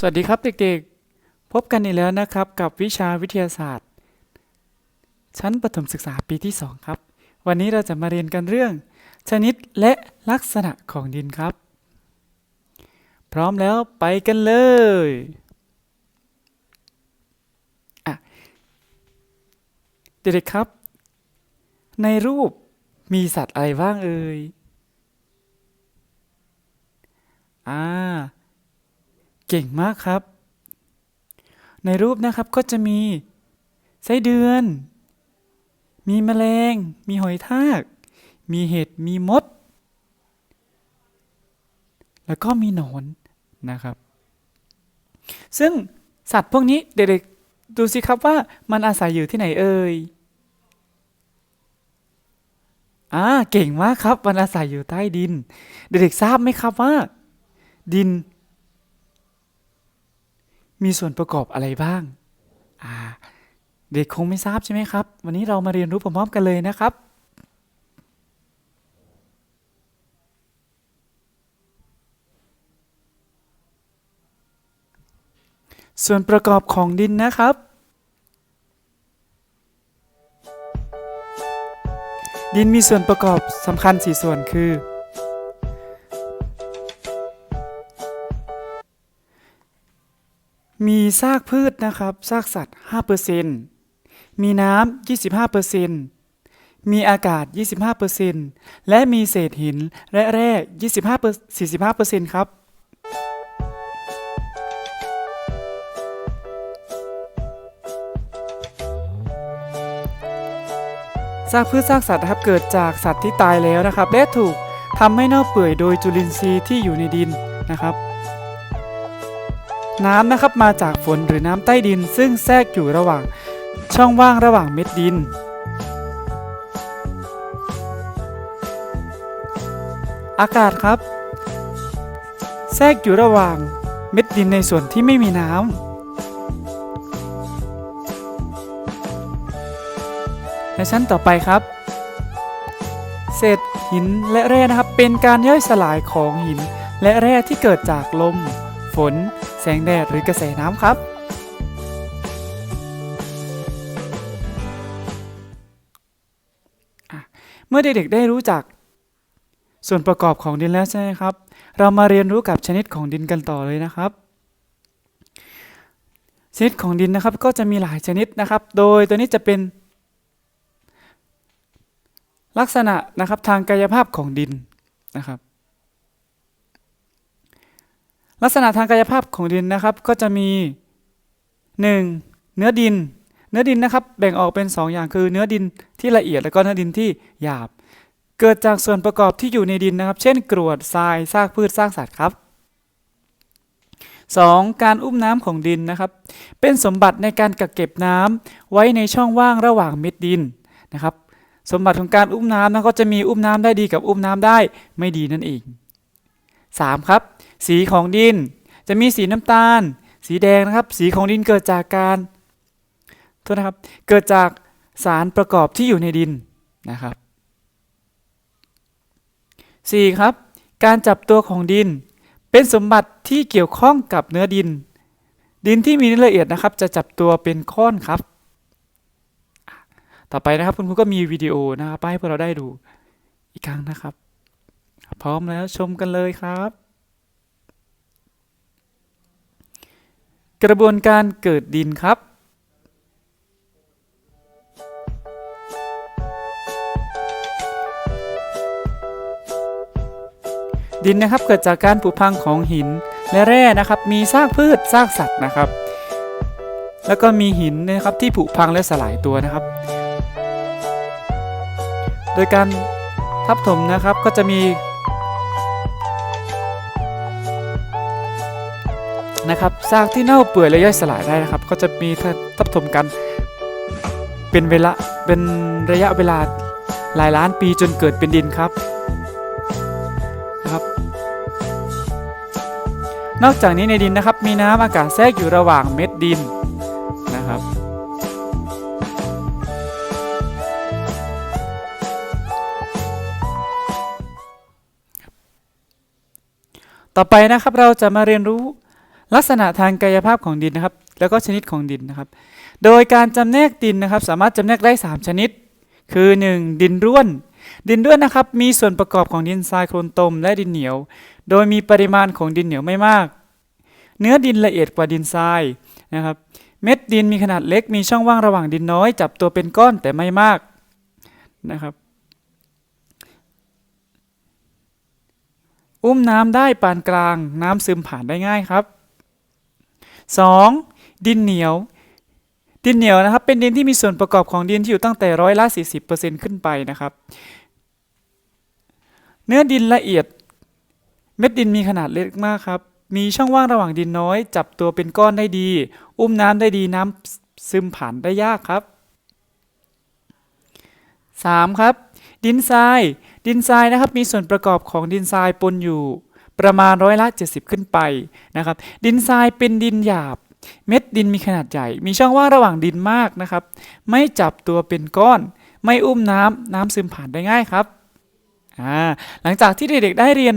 สวัสดีครับเด็กๆ พบกันอีกแล้วนะครับกับวิชาวิทยาศาสตร์ ชั้นประถมศึกษาปีที่ 2 ครับ วันนี้เราจะมาเรียนกันเรื่อง ชนิดและลักษณะของดินครับ พร้อมแล้วไปกันเลยเด็กๆครับ ในรูปมีสัตว์อะไรบ้างเอ่ยอ่า เก่งมากครับ ในรูปนะครับก็จะมีไส้เดือน มีแมลง มีหอยทาก มีเห็ด มีมด แล้วก็มีหนอนนะครับ ซึ่งสัตว์พวกนี้เด็กๆดูสิครับว่ามันอาศัยอยู่ที่ไหนเอ่ยอ่าเก่งมากครับมันอาศัยอยู่ใต้ดิน เด็กๆทราบไหมครับว่า ดิน มีส่วนประกอบอะไรบ้าง อ่า เด็กคงไม่ทราบใช่ไหมครับ วันนี้เรามาเรียนรู้พร้อมๆกันเลยนะครับ ส่วนประกอบของดินนะครับ ดินมีส่วนประกอบสำคัญสี่ส่วนคือ มีซากพืชนะครับ ซากสัตว์ 5%มีน้ำ 25%มีอากาศ 25%และมีเศษหินและแร่25 45%ครับ ซากพืชซากสัตว์นะครับเกิดจากสัตว์ที่ตายแล้วนะครับ และถูกทำให้เน่าเปื่อยโดยจุลินทรีย์ที่อยู่ในดินนะครับ น้ำนะครับมาจากฝนหรือน้ำใต้ดิน ซึ่งแทรกอยู่ระหว่างช่องว่างระหว่างเม็ดดิน อากาศครับ แทรกอยู่ระหว่างเม็ดดินในส่วนที่ไม่มีน้ำและชั้นต่อไปครับ เศษหินและแร่นะครับเป็นการย่อยสลายของหิน และแร่ที่เกิดจากลม ฝน งแดดหรือกระแสน้ำครับ เมื่อเด็กๆได้รู้จัก ส่วนประกอบของดินแล้วใช่ไหมครับ เรามาเรียนรู้กับชนิดของดินกันต่อเลยนะครับ ชนิดของดินนะครับก็จะมีหลายชนิดนะครับ โดยตัวนี้จะเป็น ลักษณะนะครับทางกายภาพของดินนะครับ ลักษณะทางกายภาพของดินนะครับก็จะมี 1. เนื้อดิน เนื้อดินนะครับแบ่งออกเป็น 2 อย่างคือ เนื้อดินที่ละเอียดแล้วก็เนื้อดินที่หยาบ เกิดจากส่วนประกอบที่อยู่ในดินนะครับ เช่น กรวดทรายซากพืชซากสัตว์ครับ 2. การอุ้มน้ำของดินนะครับ เป็นสมบัติในการกักเก็บน้ำไว้ในช่องว่างระหว่างเม็ดดินนะครับ สมบัติของการอุ้มน้ำนะก็จะมีอุ้มน้ำได้ดีกับอุ้มน้ำได้ไม่ดีนั่นเอง 3. ครับ สีของดินจะมีสีน้ำตาล สีแดงนะครับ สีของดินเกิดจากการโทษนะครับ เกิดจากสารประกอบที่อยู่ในดินนะครับ 4. ครับ การจับตัวของดิน เป็นสมบัติที่เกี่ยวข้องกับเนื้อดิน ดินที่มีเนื้อละเอียดนะครับ จะจับตัวเป็นก้อนครับ ต่อไปนะครับคุณครูก็มีวิดีโอนะครับให้พวกเราได้ดูอีกครั้งนะครับ พร้อมแล้วชมกันเลยครับ กระบวนการเกิดดินครับ ดินนะครับเกิดจากการผุพังของหินและแร่นะครับมีซากพืชซากสัตว์นะครับ แล้วก็มีหินนะครับที่ผุพังและสลายตัวนะครับ โดยการทับถมนะครับก็จะมี นะครับซากที่เน่าเปื่อยและย่อยสลายได้นะครับ ก็จะมีทับถมกันเป็นเวลาเป็นระยะเวลาหลายล้านปีจนเกิดเป็นดินครับนะครับ นอกจากนี้ในดินนะครับ มีน้ำอากาศแทรกอยู่ระหว่างเม็ดดินนะครับต่อไปนะครับเราจะมาเรียนรู้ ลักษณะทางกายภาพของดินนะครับ แล้วก็ชนิดของดินนะครับ โดยการจำแนกดินนะครับ สามารถจำแนกได้ 3 ชนิด คือ 1. ดินร่วน ดินร่วนนะครับ มีส่วนประกอบของดินทรายโคลนตมและดินเหนียว โดยมีปริมาณของดินเหนียวไม่มาก เนื้อดินละเอียดกว่าดินทรายนะครับ เม็ดดินมีขนาดเล็ก มีช่องว่างระหว่างดินน้อย จับตัวเป็นก้อนแต่ไม่มากนะครับ อุ้มน้ำได้ปานกลาง น้ำซึมผ่านได้ง่ายครับ 2. ดินเหนียว ดินเหนียวนะครับ เป็นดินที่มีส่วนประกอบของดินที่อยู่ตั้งแต่ร้อยละ 40%ขึ้นไปนะครับ เนื้อดินละเอียด เม็ดดินมีขนาดเล็กมากครับ มีช่องว่างระหว่างดินน้อย จับตัวเป็นก้อนได้ดี อุ้มน้ำได้ดีน้ำซึมผ่านได้ยากครับ 3. ครับ ดินทราย ดินทรายนะครับ มีส่วนประกอบของดินทรายปนอยู่ ประมาณร้อยละ 70 ขึ้นไปนะครับ ดินทรายเป็นดินหยาบ เม็ดดินมีขนาดใหญ่ มีช่องว่างระหว่างดินมากนะครับ ไม่จับตัวเป็นก้อน ไม่อุ้มน้ำน้ำซึมผ่านได้ง่ายครับหลังจากที่เด็กๆได้เรียน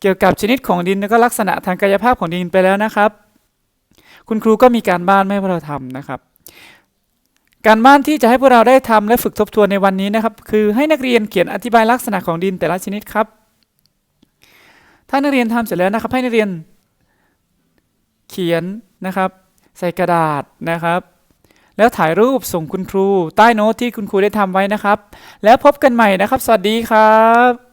เกี่ยวกับชนิดของดินแล้วก็ลักษณะทางกายภาพของดินไปแล้วนะครับ คุณครูก็มีการบ้านให้พวกเราทำนะครับ การบ้านที่จะให้พวกเราได้ทำและฝึกทบทวนในวันนี้นะครับ คือให้นักเรียนเขียนอธิบายลักษณะของดินแต่ละชนิดครับ ถ้านักเรียนทำเสร็จแล้วนะครับ ให้นักเรียนเขียนนะครับ ใส่กระดาษนะครับ แล้วถ่ายรูปส่งคุณครู ใต้โน้ตที่คุณครูได้ทำไว้นะครับ แล้วพบกันใหม่นะครับ สวัสดีครับ